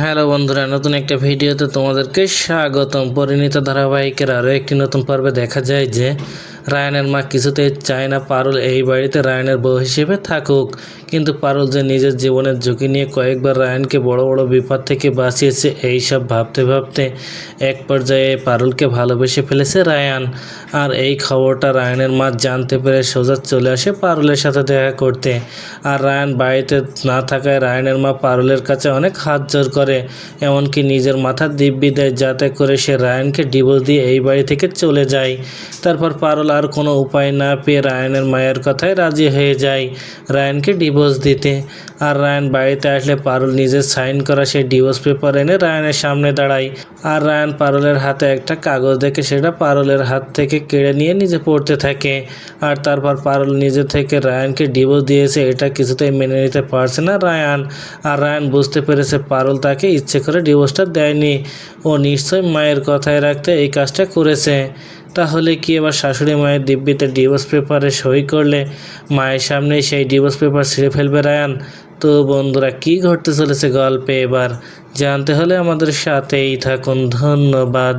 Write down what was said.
Hello বন্ধুরা, নতুন একটা ভিডিওতে তোমাদেরকে স্বাগতম। পরিণীত ধারাবাহিকের আরও একটি নতুন পর্বে দেখা যায় যে রায়নের মা কিছুতেই চায় না পারুল এই বাড়িতে রায়নের বউ হিসেবে থাকুক। কিন্তু পারুল যে নিজের জীবনের ঝুঁকি নিয়ে কয়েকবার রায়নকে বড় বড় বিপদ থেকে বাঁচিয়েছে এই সব ভাবতে ভাবতে এক পর্যায়ে পারুলকে ভালোবেসে ফেলেছে রায়ান। আর এই খবরটা রায়নের মা জানতে পেরে সোজা চলে আসে পারুলের সাথে দেখা করতে। আর রায়ান বাড়িতে না থাকায় রায়নের মা পারুলের কাছে অনেক হাত জোর করে, এমনকি নিজের মাথার দিব্যি দেয় যাতে করে সে রায়ানকে ডিভোর্স দিয়ে এই বাড়ি থেকে চলে যায়। তারপর পারুল আর কোনো উপায় না পেয়ে রায়ানের মায়ের কথায় রাজি হয়ে যায়। রায়ানকে ডিভোর্স দিতে। আর রায়ান বাড়িতে আসলে পারুল নিজের সাইন করা সেই ডিভোর্স পেপার এনে রায়ানের সামনে দাঁড়ায়। আর রায়ান পারুলের হাতে একটা কাগজ দেখে সেটা পারুলের হাত থেকে কেড়ে নিয়ে নিজে পড়তে থাকে। আর তারপর পারুল নিজে থেকে রায়ানকে ডিভোর্স দিয়েছে, এটা কিছুতেই মেনে নিতে পারছে না রায়ান। আর রায়ান বুঝতে পেরেছে পারুল তাকে ইচ্ছে করে ডিভোর্সটা দেয়নি। ও নিশ্চয়ই মায়ের কথায় রাখতে এই কাজটা করেছে। তাহলে কি এবার শাশুড়ি মায়ের দিব্যিতে ডিভোর্স পেপারে সই করলে মায়ের সামনেই সেই ডিভোর্স পেপার ছিঁড়ে ফেলবে রায়ান? তো বন্ধুরা, কি ঘটতে চলেছে গল্পে এবার? জানতে হলে আমাদের সাথেই থাকুন। ধন্যবাদ।